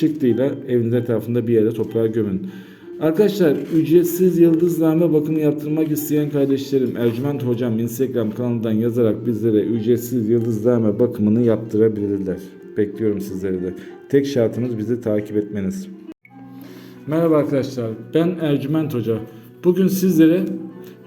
çıktıyla evinizin etrafında bir yere toprağa gömün. Arkadaşlar ücretsiz yıldızname bakımı yaptırmak isteyen kardeşlerim Ercüment Hocam Instagram kanalından yazarak bizlere ücretsiz yıldızname bakımını yaptırabilirler. Bekliyorum sizleri de. Tek şartımız bizi takip etmeniz. Merhaba arkadaşlar, ben Ercüment Hoca. Bugün sizlere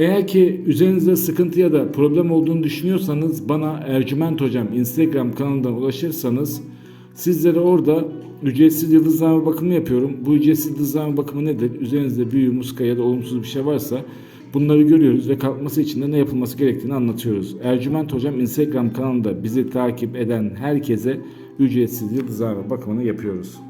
Eğer ki üzerinizde sıkıntı ya da problem olduğunu düşünüyorsanız bana Ercüment Hocam Instagram kanalından ulaşırsanız sizlere orada ücretsiz yıldızname bakımı yapıyorum. Bu ücretsiz yıldızname bakımı nedir? Üzerinizde büyü, muska ya da olumsuz bir şey varsa bunları görüyoruz ve kalkması için de ne yapılması gerektiğini anlatıyoruz. Ercüment Hocam Instagram kanalında bizi takip eden herkese ücretsiz yıldızname bakımını yapıyoruz.